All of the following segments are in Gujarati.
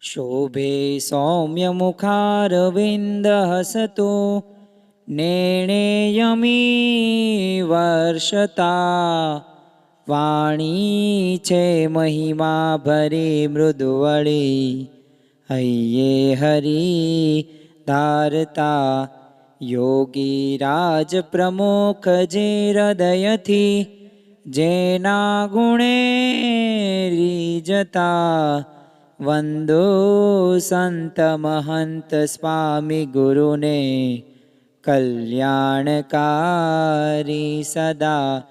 શોભે सौम्यमुखारविन्द हसतो नेणेयमी वर्षता वाणी छे महिमा भरी मृदुवळी हय्ये हरि धारता યોગી રાજ પ્રમુખ જે હૃદયથી જેના ગુણે રીજતા વંદો સંત મહંત સ્વામી ગુરુને કલ્યાણકારી સદા.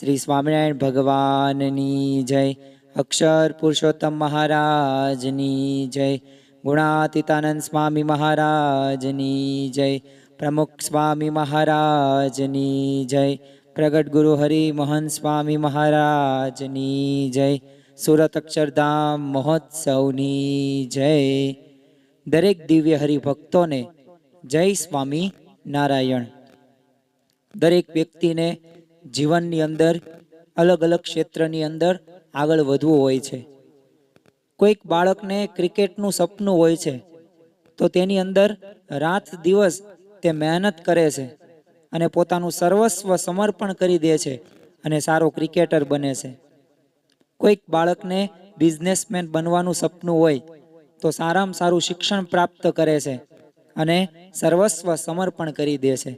શ્રી સ્વામિનારાયણ ભગવાનની જય. અક્ષર પુરુષોત્તમ મહારાજની જય. ગુણાતીતાનંદ સ્વામી મહારાજની જય. પ્રમુખ સ્વામી મહારાજની જય. પ્રગટ ગુરુ હરિ સ્વામી મહારાજની જય. સુરત અક્ષરધામ મહોત્સવની જય. દરેક દિવ્ય હરિભક્તોને જય સ્વામી નારાયણ. દરેક વ્યક્તિને જીવનની અંદર, અલગ અલગ ક્ષેત્રની અંદર આગળ વધવું હોય છે. કોઈક બાળકને ક્રિકેટનું સપનું હોય છે, તો તેની અંદર રાત દિવસ તે મહેનત કરે છે અને પોતાનું સર્વસ્વ સમર્પણ કરી દે છે અને સારો ક્રિકેટર બને છે. કોઈક બાળકને બિઝનેસમેન બનવાનું સપનું હોય તો સારામાં સારું શિક્ષણ પ્રાપ્ત કરે છે અને સર્વસ્વ સમર્પણ કરી દે છે.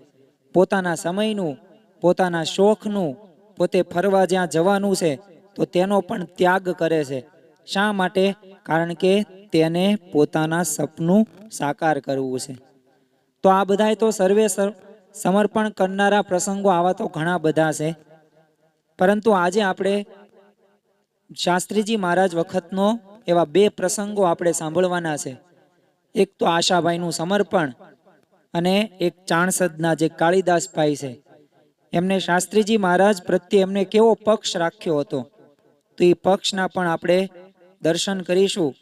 પોતાના સમયનું, પોતાના શોખનું, પોતે ફરવા જ્યાં જવાનું છે તો તેનો પણ ત્યાગ કરે છે. શા માટે? કારણ કે તેને પોતાના સપનું સાકાર કરવું છે. તો આ બધાય તો સર્વે સમર્પણ કરનારા પ્રસંગો આવા તો ઘણા બધા છે. પરંતુ આજે આપણે શાસ્ત્રીજી મહારાજ વખતનો એવા બે પ્રસંગો આપણે સાંભળવાના છે. એક તો આશાભાઈનું સમર્પણ અને એક ચાણસદના જે કાળીદાસભાઈ છે. એમને શાસ્ત્રીજી મહારાજ પ્રત્યે એમને કેવો પક્ષ રાખ્યો હતો. તો એ પક્ષના પણ આપણે દર્શન કરીશું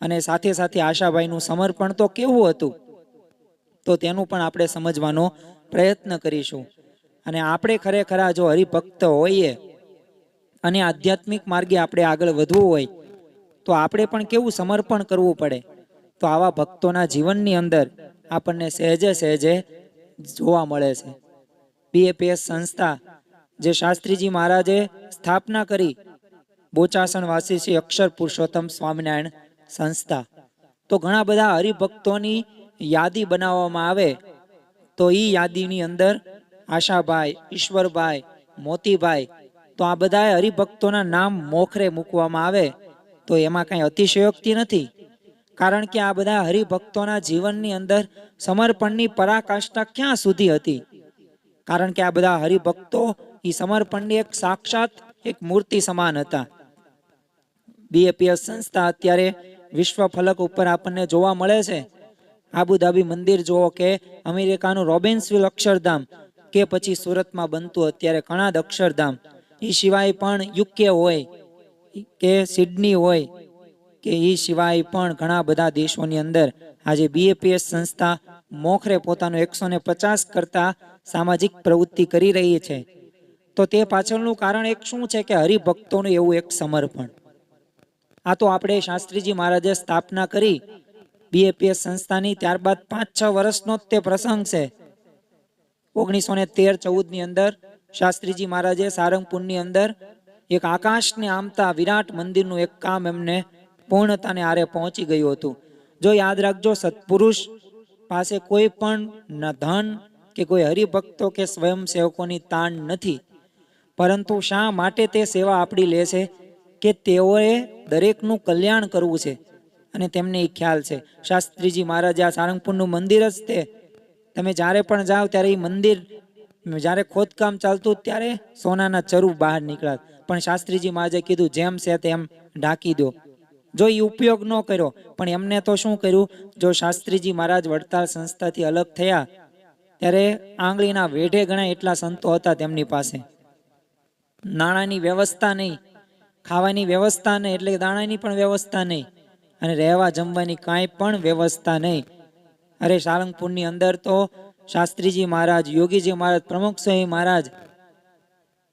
અને સાથે સાથે આશાભાઈનું સમર્પણ તો કેવું હતું? તો તેનું પણ આપણે સમજવાનો પ્રયત્ન કરીશું. અને આપણે ખરેખર જો હરિભક્ત હોઈએ અને આધ્યાત્મિક માર્ગે આપણે આગળ વધવું હોય, તો આપણે પણ કેવું સમર્પણ કરવું પડે? તો આવા ભક્તોના જીવનની અંદર આપણને સહેજે સહેજે જોવા મળે છે. બીએપીએસ સંસ્થા જે શાસ્ત્રીજી મહારાજે સ્થાપના કરી બોચાસણ વાસી શ્રી અક્ષર પુરુષોત્તમ સ્વામિનારાયણ સંસ્થા. તો ઘણા બધા હરિભક્તોની યાદી બનાવવામાં આવે, તો એ યાદીની અંદર આશાભાઈ, ઈશ્વરભાઈ, મોતીભાઈ, તો આ બધા હરિભક્તોના નામ મોખરે મૂકવામાં આવે, તો એમાં કાંઈ અતિશયોક્તિ નથી. કારણ કે આ બધા હરિભક્તોના જીવનની અંદર સમર્પણની પરાકાષ્ઠા ક્યાં સુધી હતી? કારણ કે આ બધા હરિભક્તો એ સમર્પણની એક સાક્ષાત એક મૂર્તિ સમાન હતા. બીએપીએસ સંસ્થા અત્યારે વિશ્વ ફલક ઉપર આપણને જોવા મળે છે. આબુધાબી મંદિર જુઓ કે અમેરિકાનું રોબિન્સવિલ અક્ષરધામ, કે પછી સુરતમાં બનતું અત્યારે કણાદ અક્ષરધામ. એ સિવાય પણ યુકે હોય, કે સિડની હોય, કે એ સિવાય પણ ઘણા બધા દેશોની અંદર. આજે બીએપીએસ સંસ્થા મોખરે પોતાનું એકસો ને પચાસ કરતા સામાજિક પ્રવૃત્તિ કરી રહી છે. તો તે પાછળનું કારણ એક શું છે કે હરિભક્તોનું એવું એક સમર્પણ. આ તો આપણે શાસ્ત્રીજી મહારાજે સ્થાપના કરી બીએપીએસ સંસ્થાની ત્યારબાદ પાંચ છ વર્ષનો તે પ્રસંગ છે. ઓગણીસો ને તેર ચૌદની અંદર શાસ્ત્રીજી મહારાજે સારંગપુરની અંદર એક આકાશને આમતા વિરાટ મંદિરનું એક કામ એમને પૂર્ણતાને આરે પહોંચી ગયું હતું. જો યાદ રાખજો, સત્પુરુષ પાસે કોઈ પણ ધન કે કોઈ હરિભક્તો કે સ્વયંસેવકોની તાણ નથી. પરંતુ શા માટે તે સેવા આપણી લે છે કે તેઓએ દરેકનું કલ્યાણ કરવું છે? અને તેમને એ ખ્યાલ છે. શાસ્ત્રીજી મહારાજ આ સારંગપુરનું મંદિર જ તે. તમે જ્યારે પણ જાઓ ત્યારે એ મંદિર, જ્યારે ખોદકામ ચાલતું ત્યારે સોનાના ચરુ બહાર નીકળ્યા પણ શાસ્ત્રીજી મહારાજે કીધું, જેમ છે તેમ ઢાંકી દો. જો એ ઉપયોગ ન કર્યો, પણ એમને તો શું કર્યું? જો શાસ્ત્રીજી મહારાજ વડતાલ સંસ્થાથી અલગ થયા, ત્યારે આંગળીના વેઢે ગણાય એટલા સંતો હતા તેમની પાસે. નાણાંની વ્યવસ્થા નહીં, ખાવાની વ્યવસ્થા નહીં, એટલે દાણાની પણ વ્યવસ્થા નહીં. અને રહેવા જમવાની કાંઈ પણ વ્યવસ્થા નહીં. અરે સાળંગપુરની અંદર તો શાસ્ત્રીજી મહારાજ, યોગીજી મહારાજ, પ્રમુખ સ્વામી મહારાજ,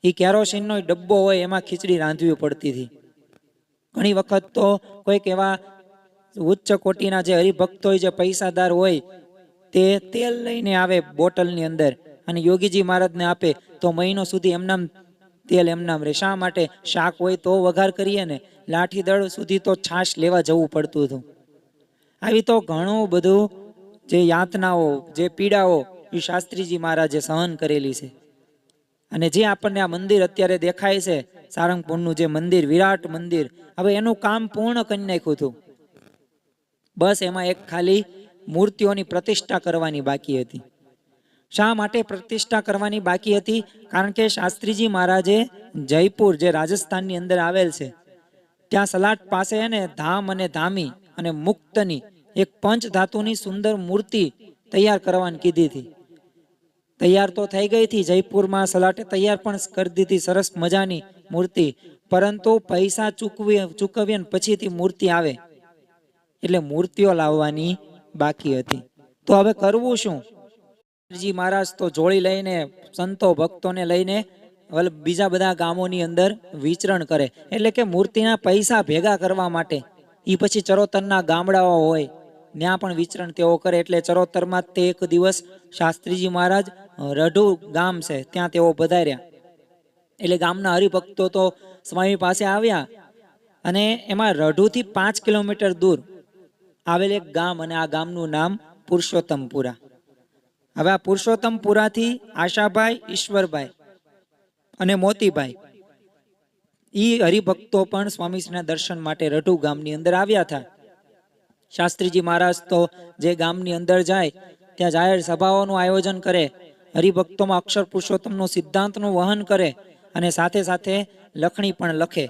એ કેરોસીનનો ડબ્બો હોય એમાં ખીચડી રાંધવી પડતી હતી. ઘણી વખત તો કોઈક એવા ઉચ્ચ કોટીના જે હરિભક્ત હોય, જે પૈસાદાર હોય, તે તેલ લઈને આવે બોટલની અંદર અને યોગીજી મહારાજને આપે, તો મહિનો સુધી એમનામ તેલ એમનામ રહે શા માટે? શાક હોય તો વઘાર કરીએ ને. લાઠી દળ સુધી તો છાશ લેવા જવું પડતું હતું. આવી તો ઘણું બધું જે યાતનાઓ, જે પીડાઓ એ શાસ્ત્રીજી મહારાજે સહન કરેલી છે. અને જે આપણને આ મંદિર અત્યારે દેખાય છે, સારંગપુરનું જે મંદિર, વિરાટ મંદિર, હવે એનું કામ પૂર્ણ કરી નાખ્યું હતું. બસ એમાં એક ખાલી મૂર્તિઓની પ્રતિષ્ઠા કરવાની બાકી હતી. શા માટે પ્રતિષ્ઠા કરવાની બાકી હતી? કારણ કે શાસ્ત્રીજી મહારાજે જયપુર, જે રાજસ્થાનની અંદર આવેલ છે ત્યાં સલાટ પાસે ને ધામ અને ધામી અને મુક્તની એક પંચ ધાતુની સુંદર મૂર્તિ તૈયાર કરવાની કીધી હતી. તૈયાર તો થઈ ગઈ હતી, જયપુરમાં સલાટે તૈયાર પણ કરી દીધી સરસ મજાની મૂર્તિ. પરંતુ પૈસા ચૂકવી, ચૂકવીએ પછીથી મૂર્તિ આવે. એટલે મૂર્તિઓ લાવવાની બાકી હતી. તો હવે કરવું શું? જી મહારાજ તો જોડી લઈને, સંતો ભક્તોને લઈને વલ બીજા બધા ગામોની અંદર વિચરણ કરે. એટલે કે મૂર્તિના પૈસા ભેગા કરવા માટે. એ પછી ચરોતરના ગામડાઓ હોય ત્યાં પણ વિચરણ તેઓ કરે. એટલે ચરોતરમાં તે એક દિવસ શાસ્ત્રીજી મહારાજ રઢુ ગામ છે, ત્યાં તેઓ પધાર્યા. એટલે ગામના હરિભક્તો તો સ્વામી પાસે આવ્યા અને એમાં રઢુથી પાંચ કિલોમીટર દૂર આવેલ એક ગામ અને આ ગામનું નામ પુરુષોત્તમપુરા. હવે આ પુરુષોત્તમપુરાથી આશાભાઈ, ઈશ્વરભાઈ અને મોતીભાઈ ઈ હરિભક્તો પણ સ્વામીશ્રીના દર્શન માટે રઢુ ગામની અંદર આવ્યા હતા. શાસ્ત્રીજી મહારાજ તો જે ગામની અંદર જાય, ત્યાં જાહેર સભાઓનું આયોજન કરે, હરિભક્તોમાં અક્ષર પુરુષોત્તમનું સિદ્ધાંતનું વહન કરે અને સાથે સાથે લખણી પણ લખે.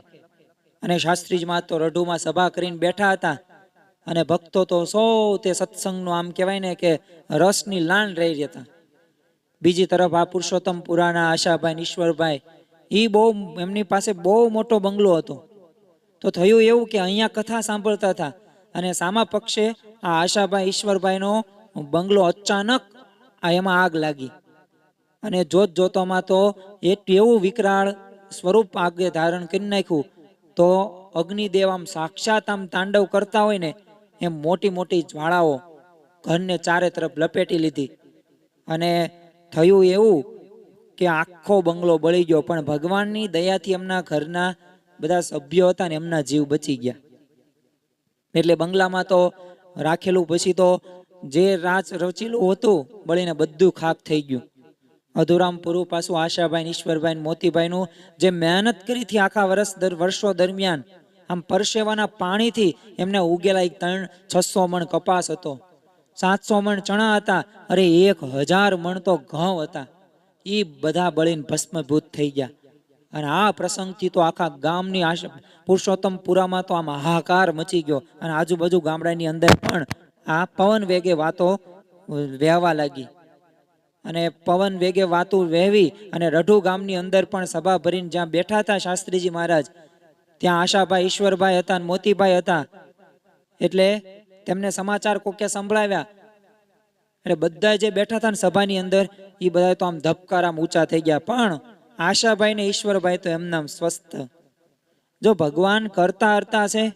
અને શાસ્ત્રીજીમાં તો રઢુમાં સભા કરીને બેઠા હતા. અને ભક્તો તો સૌ તે સત્સંગનું આમ કહેવાય ને કે રસની લાણ રહી હતા બીજી તરફ આ પુરુષોત્તમ પુરાના આશાભાઈ ઈશ્વરભાઈ એ બહુ એમની પાસે બહુ મોટો બંગલો હતો. તો થયું એવું કે અહીંયા કથા સાંભળતા હતા અને સામા પક્ષે આ આશાભાઈ, ઈશ્વરભાઈનો બંગલો અચાનક આ એમાં આગ લાગી. અને જોત જોતોમાં તો એક એવું વિકરાળ સ્વરૂપ આગે ધારણ કરી નાખ્યું. તો અગ્નિદેવ આમ સાક્ષાત આમ તાંડવ કરતા હોય ને એમ મોટી મોટી જ્વાળાઓ ઘરને ચારે તરફ લપેટી લીધી. અને થયું એવું કે આખો બંગલો બળી ગયો. પણ ભગવાનની દયાથી એમના ઘરના બધા સભ્યો હતા ને એમના જીવ બચી ગયા. એટલે બંગલામાં તો રાખેલું પછી તો જે રાજ રચેલું હતું બળીને બધું ખાક થઈ ગયું. અધુરામ પૂરું પાછું આશાભાઈ ઈશ્વરભાઈ મોતીભાઈનું જે મહેનત કરી હતી આખા વર્ષ દર વર્ષો દરમિયાન, આમ પરસેવાના પાણીથી એમને ઉગેલા એક ત્રણ છસો મણ કપાસ હતો. સાતસો મણ ચણા હતા. અરે એક હજાર મણ તો ઘઉં હતા. એ બધા બળીને ભસ્મભૂત થઈ ગયા. અને આ પ્રસંગથી તો આખા ગામની આશા પુરુષોત્તમ પુરામાં તો આમ હાહાકાર મચી ગયો. અને આજુબાજુ ગામડાની અંદર પણ આ પવન વેગે વાતો વહેવા લાગી. અને પવન વેગે વાતો વહેવી અને રઢુ ગામની અંદર પણ સભા ભરીને જ્યાં બેઠા હતા શાસ્ત્રીજી મહારાજ, ત્યાં આશાભાઈ, ઈશ્વરભાઈ હતા અને મોતીભાઈ હતા. એટલે તેમને સમાચાર કોકે સંભળાવ્યા. અને બધા જે બેઠા હતા ને સભાની અંદર એ બધા તો આમ ધબકારામ ઊંચા થઈ ગયા. પણ આશાભાઈ ને ઈશ્વરભાઈ તો એમના સ્વસ્થ. જો ભગવાન કરતા હરતા છે,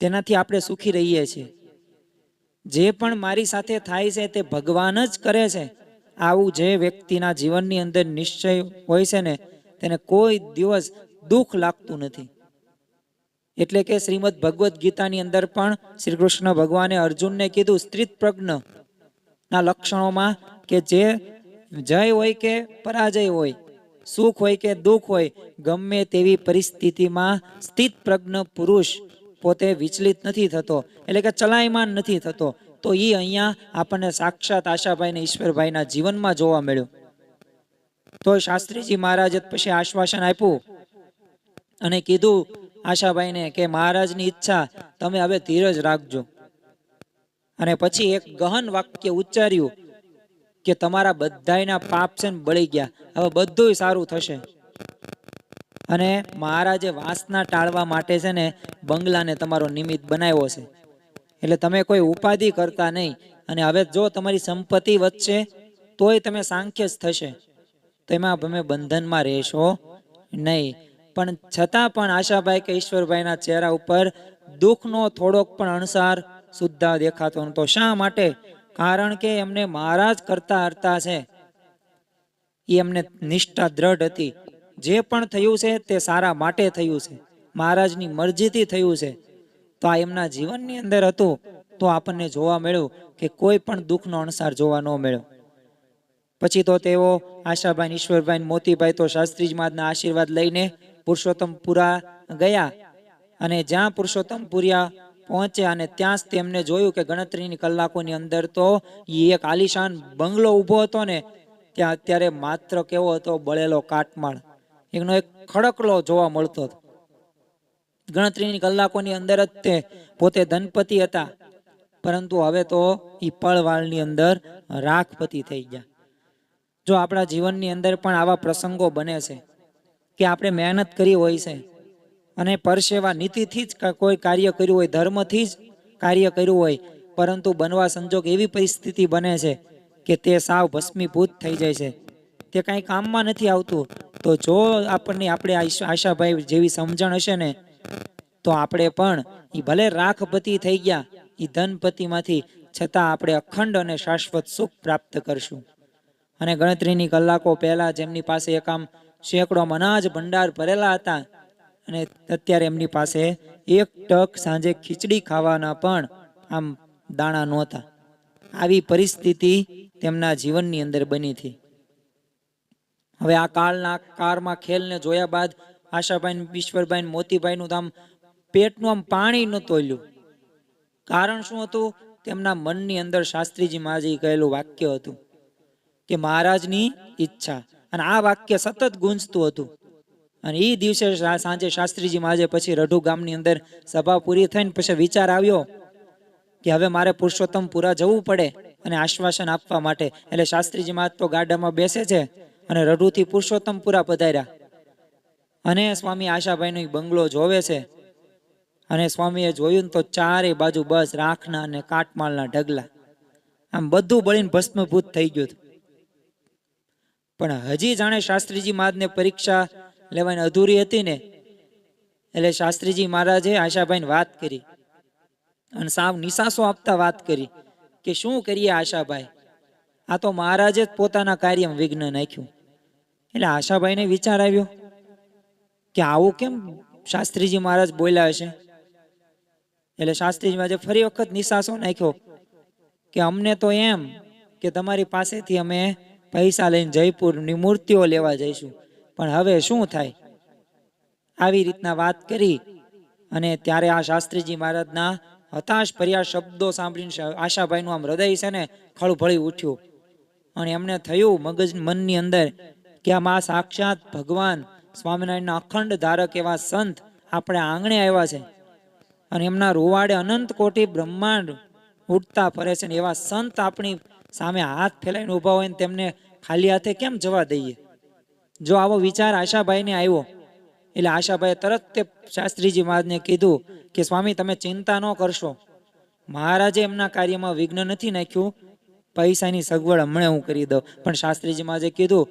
તેનાથી આપણે સુખી રહીએ છીએ. જે પણ મારી સાથે થાય છે, તે ભગવાન જ કરે છે. આવું જે વ્યક્તિના જીવનની અંદર નિશ્ચય હોય છે ને, તેને કોઈ દિવસ દુઃખ લાગતું નથી. એટલે કે શ્રીમદ ભગવદ્ ગીતાની અંદર પણ શ્રી કૃષ્ણ ભગવાને અર્જુનને કીધું, સ્ત્રીત પ્રજ્ઞ. ના લક્ષણોમાં કે જે જય હોય કે પરાજય હોય, સુખ હોય કે દુઃખ હોય, ગમે તેવી પરિસ્થિતિમાં સ્થિત પ્રજ્ઞ પુરુષ પોતે વિચલિત નથી થતો, એટલે કે ચલાયમાન નથી થતો, તો એ અહીંયા આપણને સાક્ષાત આશાભાઈ ને ઈશ્વરભાઈના જીવનમાં જોવા મળ્યું. તો શાસ્ત્રીજી મહારાજે પછી આશ્વાસન આપ્યું અને કીધું આશાભાઈને કે મહારાજની ઈચ્છા તમે હવે ધીરજ રાખજો. અને પછી એક ગહન વાક્ય ઉચ્ચાર્યું કે તમારા બધાના પાપ છે બળી ગયા. હવે બધું સારું થશે. અને મહારાજે વાસના ટાળવા માટે છે ને બંગલાને તમારો નિમિત્ત બનાવ્યો છે. એટલે તમે કોઈ ઉપાધિ કરતા નહીં. અને હવે જો તમારી સંપત્તિ વધશે, તોય તમે સાંખ્ય જ થશે. તેમાં તમે બંધનમાં રહેશો નહીં. પણ છતાં પણ આશાભાઈ કે ઈશ્વરભાઈના ચહેરા ઉપર દુઃખનો થોડોક પણ અણસાર સુદ્ધા દેખાતો નતો શા માટે? કારણ કે એમને મહારાજ કરતા હરતા છે. એ એમને નિષ્ઠા દ્રઢ હતી. જે પણ થયું છે તે સારા માટે થયું છે. મહારાજની મરજીથી થયું છે. તો આ એમના જીવનની અંદર હતું. તો આપણને જોવા મળ્યું કે કોઈ પણ દુઃખનો અણસાર જોવા ન મળ્યો. પછી તો તેઓ આશાભાઈ ઈશ્વરભાઈ મોતીભાઈ તો શાસ્ત્રીજી મહારાજના આશીર્વાદ લઈને પુરુષોત્તમપુરા ગયા અને જ્યાં પુરુષોત્તમપુરિયા પહોંચ્યા અને ત્યાં જ તેમને જોયું કે ગણતરીની કલાકોની અંદર તો એક આલિશાન બંગલો ઊભો હતો ને, ત્યાં અત્યારે માત્ર કેવો હતો, બળેલો કાટમાળ. એનો એક ખડકલો જોવા મળતો હતો. ગણતરીની કલાકોની અંદર જ તે પોતે ધનપતિ હતા, પરંતુ હવે તો ઈ પળવાળની અંદર રાખપતિ થઈ ગયા. જો આપણા જીવનની અંદર પણ આવા પ્રસંગો બને છે કે આપણે મહેનત કરી હોય છે. અને પરસેવા નીતિથી જ કોઈ કાર્ય કર્યું હોય, ધર્મથી જ કાર્ય કર્યું હોય, પરંતુ બનવા સંજોગ એવી પરિસ્થિતિ બને છે કે તે સાવ ભસ્મીભૂત થઈ જાય છે. તે કાંઈ કામમાં નથી આવતું. તો જો આપણને આપણે આશ- આશાભાઈ જેવી સમજણ હશે ને, તો આપણે પણ એ ભલે રાખપતિ થઈ ગયા એ ધનપતિમાંથી છતાં આપણે અખંડ અને શાશ્વત સુખ પ્રાપ્ત કરશું. અને ગણતરીની કલાકો પહેલાં જેમની પાસે એક આમ સેંકડો અનાજ, ભંડાર ભરેલા હતા. અને અત્યારે એમની પાસે એક ટક સાંજે ખીચડી ખાવાના પણ આમ દાણા નહોતા. આવી પરિસ્થિતિ તેમના જીવનની અંદર બની હતી. હવે આ કાળના કારમાં ખેલને જોયા બાદ આશાભાઈ ઈશ્વરભાઈ મોતીભાઈનું આમ પેટનું આમ પાણી ન તોલ્યું કારણ શું હતું? તેમના મનની અંદર શાસ્ત્રીજી માજી કહેલું વાક્ય હતું કે મહારાજની ઈચ્છા અને આ વાક્ય સતત ગુંજતું હતું. અને એ દિવસે સાંજે શાસ્ત્રીજી મહારાજે પછી રઢુ ગામની અંદર સભા પૂરી થઈને પછી વિચાર આવ્યો કે હવે મારે પુરુષોત્તમપુરા જવું પડે અને આશ્વાસન આપવા માટે. એટલે શાસ્ત્રીજી મહારાજ તો ગાડામાં બેસે છે અને રઢુથી પુરુષોત્તમપુરા પધાર્યા. અને સ્વામી આશાભાઈનો બંગલો જોવે છે. અને સ્વામીએ જોયું તો ચારે બાજુ બસ, રાખના અને કાટમાળના ઢગલા. આમ બધું બળીને ભસ્મભૂત થઈ ગયું હતું. પણ હજી જાણે શાસ્ત્રીજી મહારાજને પરીક્ષા લેવાની અધૂરી હતી ને, એટલે શાસ્ત્રીજી મહારાજે આશાભાઈને વાત કરી અને સાવ નિશાસો આપતા વાત કરી કે શું કરીએ આશાભાઈ? આ તો મહારાજે જ પોતાના કાર્યમાં વિઘ્ન નાખ્યું. એટલે આશાભાઈને વિચાર આવ્યો કે આવું કેમ શાસ્ત્રીજી મહારાજ બોલ્યા હશે? એટલે શાસ્ત્રીજી મહારાજે ફરી વખત નિશાસો નાખ્યો કે અમને તો એમ કે તમારી પાસેથી અમે પૈસા લઈને જયપુરની મૂર્તિઓ લેવા જઈશું. પણ હવે શું થાય? આવી રીતના વાત કરી અને ત્યારે આ શાસ્ત્રીજી મહારાજના હતાશ ભર્યા શબ્દો સાંભળીને આશાભાઈનું આમ હૃદય છે ને ખળભળી ઉઠ્યું. અને એમને થયું મગજ મનની અંદર કે આમાં સાક્ષાત ભગવાન સ્વામિનારાયણના અખંડ ધારક એવા સંત આપણે આંગણે આવ્યા છે. અને એમના રૂવાડે અનંત કોટી બ્રહ્માંડ ઉઠતા ફરે છે ને એવા સંત આપણી સામે હાથ ફેલાઈને ઊભા હોય ને તેમને ખાલી હાથે કેમ જવા દઈએ? જો આવો વિચાર આશાભાઈને આવ્યો, એટલે આશાભાઈએ તરત તે શાસ્ત્રીજી મહારાજને કીધું કે, સ્વામી, તમે ચિંતા ન કરશો. મહારાજે એમના કાર્યમાં વિઘ્ન નથી નાખ્યું. પૈસાની સગવડ હમણાં હું કરી દઉં. પણ શાસ્ત્રીજી મહારાજે કીધું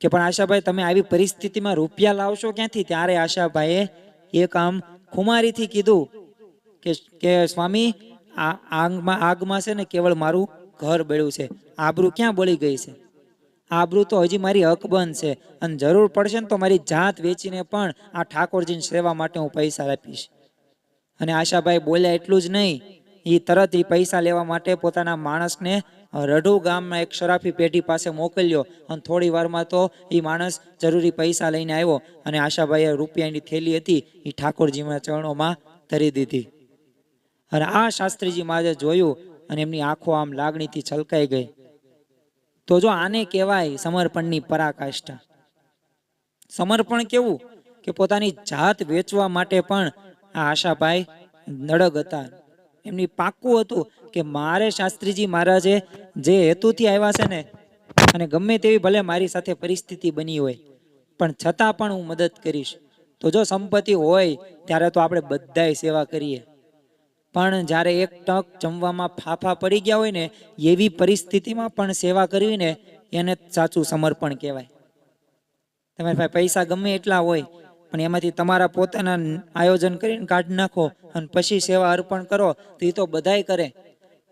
કે, પણ આશાભાઈ, તમે આવી પરિસ્થિતિમાં રૂપિયા લાવશો ક્યાંથી? ત્યારે આશાભાઈએ એ કામ ખુમારીથી કીધું કે કે સ્વામી, આ આગમાં આગમાં છે ને, કેવળ મારું ઘર બળ્યું છે. આબરૂ ક્યાં બળી ગઈ છે? આબરૂ તો હજી મારી હકબંધ છે અને જરૂર પડશે ને તો મારી જાત વેચીને પણ આ ઠાકોરજીની સેવા માટે હું પૈસા આપીશ. અને આશાભાઈ બોલ્યા એટલું જ નહીં. એ તરત એ પૈસા લેવા માટે પોતાના માણસને રઢુ ગામમાં એક શરાફી પેઢી પાસે મોકલ્યો અને થોડી વારમાં તો એ માણસ જરૂરી પૈસા લઈને આવ્યો અને આશાભાઈએ રૂપિયાની થેલી હતી એ ઠાકોરજીના ચરણોમાં ધરી દીધી. અને આ શાસ્ત્રીજી મહારાજે જોયું અને એમની આંખો આમ લાગણીથી છલકાઈ ગઈ. તો જો આને કહેવાય સમર્પણની પરાકાષ્ઠા. સમર્પણ કેવું? કે પોતાની જાત વેચવા માટે પણ આ આશાભાઈ નડગ હતા. એમની પાક્કું હતું કે મારે શાસ્ત્રીજી મહારાજે જે હેતુથી આવ્યા છે ને, અને ગમે તેવી ભલે મારી સાથે પરિસ્થિતિ બની હોય, પણ છતાં પણ હું મદદ કરીશ. તો જો સંપત્તિ હોય, ત્યારે તો આપણે બધાય સેવા કરીએ. પણ જ્યારે એક ટક જમવામાં ફાફા પડી ગયા હોય ને, એવી પરિસ્થિતિમાં પણ સેવા કરવી ને, એને સાચું સમર્પણ કહેવાય. તમારી પાસે પૈસા ગમે એટલા હોય, પણ એમાંથી તમારા પોતાના આયોજન કરીને કાઢી નાખો અને પછી સેવા અર્પણ કરો, તો એ તો બધાય કરે.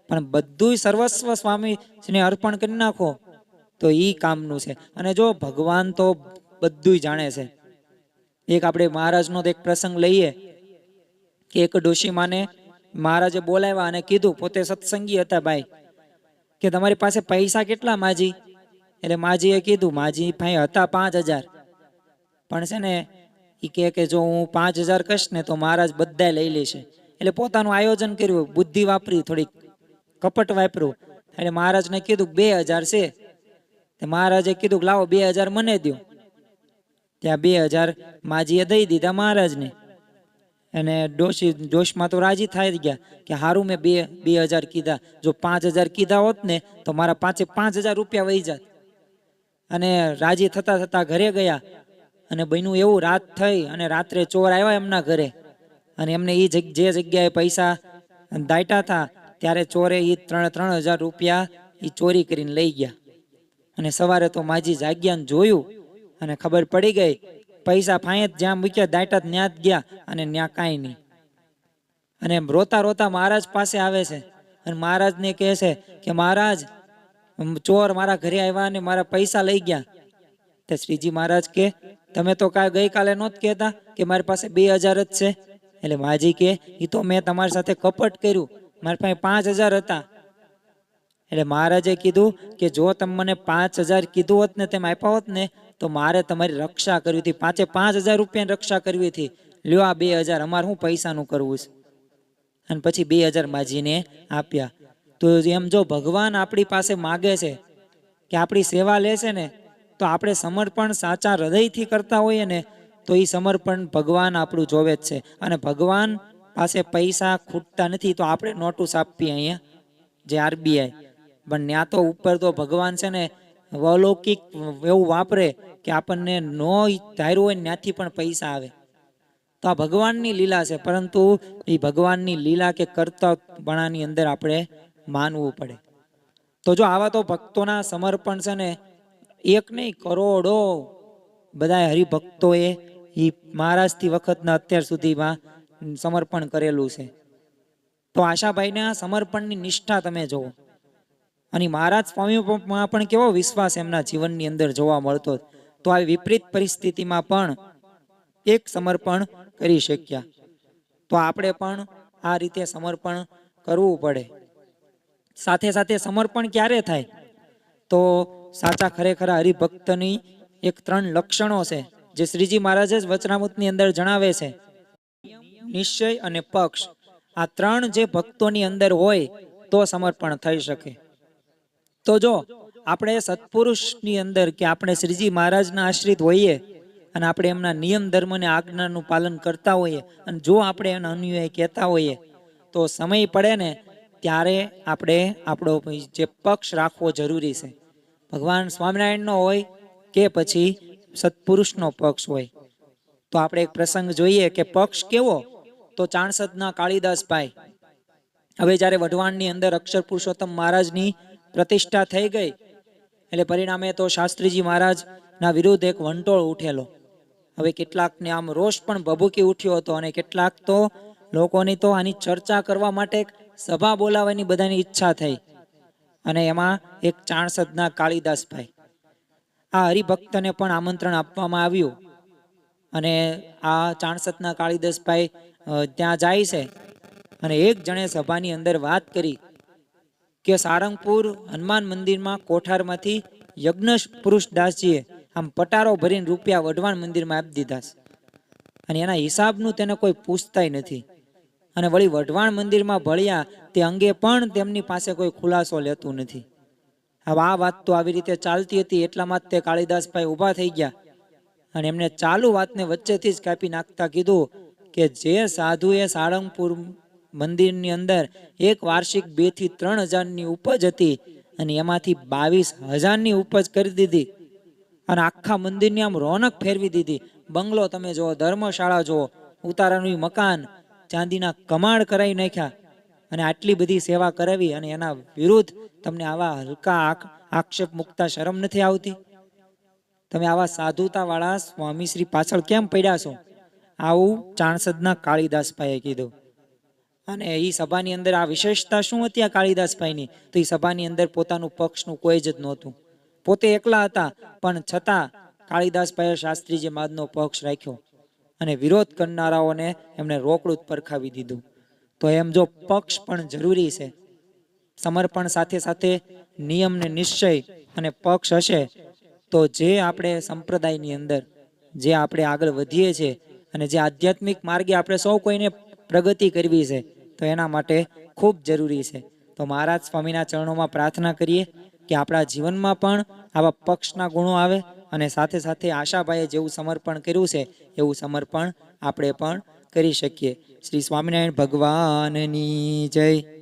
પણ બધુંય સર્વસ્વ સ્વામીને અર્પણ કરી નાખો, તો એ કામનું છે. અને જો ભગવાન તો બધુંય જાણે છે. એક આપણે મહારાજનો એક પ્રસંગ લઈએ, કે એક ડોશીમાને મહારાજે બોલાવ્યા અને કીધું, પોતે સત્સંગી હતા ભાઈ. કે તમારી પાસે પૈસા કેટલા, માજી? એટલે માજીએ કીધું, માજી ભાઈ હતા પાંચ હજાર. પણ છે ને એ કહે કે જો હું પાંચ હજાર કહીશ ને તો મહારાજ બધા લઈ લેશે. એટલે પોતાનું આયોજન કર્યું, બુદ્ધિ વાપરી, થોડીક કપટ વાપર્યું એટલે મહારાજને કીધું, બે હજાર છે. તે મહારાજે કીધું, લાવો, બે હજાર મને દો ત્યાં બે હજાર માજીએ દઈ દીધા મહારાજને. અને ડોશી જોશમાં તો રાજી થઈ ગયા કે સારું મેં બે બે હજાર કીધા. જો પાંચ હજાર કીધા હોત ને, તો મારા પાંચે પાંચ હજાર રૂપિયા વહી જાત. અને રાજી થતા થતા ઘરે ગયા. અને બન્યું એવું રાત થઈ અને રાત્રે ચોર આવ્યા એમના ઘરે. અને એમને એ જે જગ્યાએ પૈસા દાટા હતા, ત્યારે ચોરે એ ત્રણ ત્રણ હજાર રૂપિયા એ ચોરી કરીને લઈ ગયા. અને સવારે તો માજી જાગ્યા ને જોયું અને ખબર પડી ગઈ પૈસા ફાંયત જ્યાં મૂક્યા દાટ્યા ત્યાં જ ગયા અને ત્યાં કાંઈ નહીં. અને રોતા રોતા મહારાજ પાસે આવે છે અને મહારાજને કહે છે કે, મહારાજ ચોર મારા ઘરે આવ્યા અને મારા પૈસા લઈ ગયા. તે શ્રીજી મહારાજ કે તમે તો કાંઈ ગઈકાલે નહોત કહેતા કે મારી પાસે બે હજાર જ છે. એટલે માજી કે એ તો મેં તમારી સાથે કપટ કર્યું. મારી પાસે પાંચ હજાર હતા. એટલે મહારાજે કીધું કે જો તમે મને પાંચ હજાર કીધું હોત ને તેમ આપ્યા હોત ને, તો મારે તમારી રક્ષા કરવી હતી. પાંચે પાંચ હજાર રૂપિયાની રક્ષા કરવી હતી. લ્યો આ બે હજાર, અમારે શું પૈસાનું કરવું છે? અને પછી બે હજાર માજીને આપ્યા. તો એમ જો ભગવાન આપણી પાસે માગે છે કે આપણી સેવા લે છે ને, તો આપણે સમર્પણ સાચા હૃદયથી કરતા હોઈએ ને, તો એ સમર્પણ ભગવાન આપણું જોવે જ છે. અને ભગવાન પાસે પૈસા ખૂટતા નથી, તો આપણે નોટુસ આપીએ અહીંયા, જે આરબીઆઈ પણ ત્યાં તો ઉપર તો ભગવાન છે ને અલૌકિક એવું વાપરે કે આપણને નો ધાર્યું હોય ત્યાંથી પણ પૈસા આવે. તો આ ભગવાનની લીલા છે, પરંતુ એ ભગવાનની લીલા કે કર્તવ્યપણાની અંદર આપણે માનવું પડે. તો જો આવા તો ભક્તોના સમર્પણ છે ને, એક નહીં, કરોડો બધા હરિભક્તોએ એ મહારાજથી વખતના અત્યાર સુધીમાં સમર્પણ કરેલું છે. તો આશાભાઈના સમર્પણની નિષ્ઠા તમે જુઓ. અને મહારાજ સ્વામીમાં પણ કેવો વિશ્વાસ એમના જીવનની અંદર જોવા મળતો તો આવી વિપરીત પરિસ્થિતિમાં પણ એક સમર્પણ કરી શક્યા. તો આપણે પણ આ રીતે સમર્પણ કરવું પડે. સાથે સાથે સમર્પણ ક્યારે થાય? તો સાચા ખરેખર હરિભક્તની એક ત્રણ લક્ષણો છે, જે શ્રીજી મહારાજ જ વચનામૃતની અંદર જણાવે છે. નિશ્ચય અને પક્ષ. આ ત્રણ જે ભક્તોની અંદર હોય તો સમર્પણ થઈ શકે. તો જો, આપણે સત્પુરુષની અંદર કે આપણે શ્રીજી મહારાજના આશ્રિત હોઈએ અને આપણે એમના નિયમ ધર્મને, આજ્ઞાનું પાલન કરતા હોઈએ અને જો આપણે એના અન્વયે કહેતા હોઈએ, તો સમય પડે ને ત્યારે આપણે આપણો જે પક્ષ રાખવો જરૂરી છે. ભગવાન સ્વામિનારાયણનો હોય કે પછી સત્પુરુષનો પક્ષ હોય. તો આપણે એક પ્રસંગ જોઈએ કે પક્ષ કેવો? તો ચાણસદના કાળીદાસભાઈ. હવે જ્યારે વઢવાણની અંદર અક્ષર પુરુષોત્તમ મહારાજની પ્રતિષ્ઠા થઈ ગઈ. એટલે પરિણામે તો શાસ્ત્રીજી મહારાજના વિરુદ્ધ એક વંટોળ ઉઠેલો. હવે કેટલાકને આમ રોષ પણ ભભૂકી ઉઠ્યો હતો અને કેટલાક તો લોકોની તો આની ચર્ચા કરવા માટે સભા બોલાવવાની બધાની ઈચ્છા થઈ. અને એમાં એક ચાણસદના કાળીદાસભાઈ આ હરિભક્તને પણ આમંત્રણ આપવામાં આવ્યું. અને આ ચાણસદના કાળીદાસભાઈ ત્યાં જાય છે. અને એક જણે સભાની અંદર વાત કરી. કે સારંગપુર હનુમાન મંદિરમાં કોઠારમાંથી યજ્ઞ પુરુષ દાસજીએ આમ પટારો ભરીને રૂપિયા વઢવાણ મંદિરમાં આપી દીધા અને એના હિસાબનું તેને કોઈ પૂછતાય નથી. અને વળી વઢવાણ મંદિરમાં ભળ્યા તે અંગે પણ તેમની પાસે કોઈ ખુલાસો લેતું નથી. હવે આ વાત તો આવી રીતે ચાલતી હતી એટલામાં જ તે કાળીદાસભાઈ ઊભા થઈ ગયા. અને એમને ચાલુ વાતને વચ્ચેથી જ કાપી નાખતા કીધું કે જે સાધુએ સાળંગપુર મંદિરની અંદર એક વાર્ષિક બેથી ત્રણ હજારની ઉપજ હતી અને એમાંથી બાવીસ હજારની ઉપજ કરી દીધી. અને આખા મંદિરની આમ રોનક ફેરવી દીધી. બંગલો તમે જુઓ, ધર્મશાળા જુઓ, ઉતારાનું મકાન, ચાંદીના કમાડ કરાવી નાખ્યા. અને આટલી બધી સેવા કરાવી અને એના વિરુદ્ધ તમને આવા હલકા આક- આક્ષેપ મુકતા શરમ નથી આવતી? તમે આવા સાધુતાવાળા સ્વામીશ્રી પાછળ કેમ પડ્યા છો? આવું ચાણસદના કાળીદાસભાઈએ કીધું. અને એ સભાની અંદર આ વિશેષતા શું હતી આ કાળીદાસભાઈની? તો એ સભાની અંદર પોતાનું પક્ષનું કોઈ જ નહોતું. પોતે એકલા હતા, પણ છતાં કાળીદાસભાઈએ શાસ્ત્રીજી માદનો પક્ષ રાખ્યો અને વિરોધ કરનારાઓને એમણે રોકડું પરખાવી દીધું. તો એમ જો પક્ષ પણ જરૂરી છે, સમર્પણ સાથે સાથે નિયમ ને નિશ્ચય અને પક્ષ હશે, તો જે આપણે સંપ્રદાયની અંદર, જે આપણે આગળ વધીએ છીએ અને જે આધ્યાત્મિક માર્ગે આપણે સૌ કોઈને પ્રગતિ કરવી છે તો એના માટે ખૂબ જરૂરી છે. તો મહારાજ સ્વામીના ચરણોમાં પ્રાર્થના કરીએ કે આપણા જીવનમાં પણ આવા પક્ષના ગુણો આવે અને સાથે સાથે આશાભાઈએ જેવું સમર્પણ કર્યું છે, એવું સમર્પણ આપણે પણ કરી શકીએ. શ્રી સ્વામિનારાયણ ભગવાનની જય.